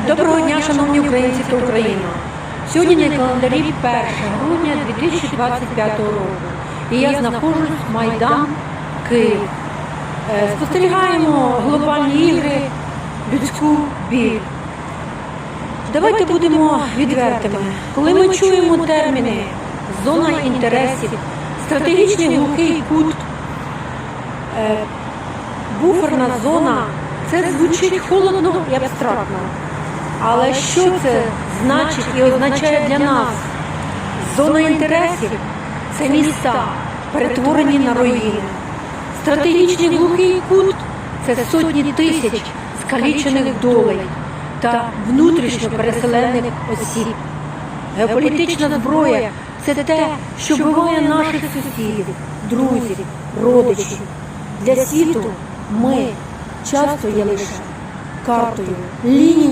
Доброго дня, шановні українці та Україна. Сьогодні на календарі 1 грудня 2025 року. І я знаходжусь в Майдан Київ. Е, Спостерігаємо глобальні ігри, людську біль. Давайте будемо відвертими. Коли ми чуємо терміни зона інтересів, стратегічний глухий кут, е, буферна зона, це звучить холодно і абстрактно. Але що це значить і означає для нас? Зона інтересів це міста, перетворені на руїни. Стратегічний глухий кут це сотні тисяч скалічених долей та внутрішньо переселених осіб. Геополітична зброя це те, що вбиває наших сусідів, друзів, родичів. Для світу ми часто є лише картою, лінією.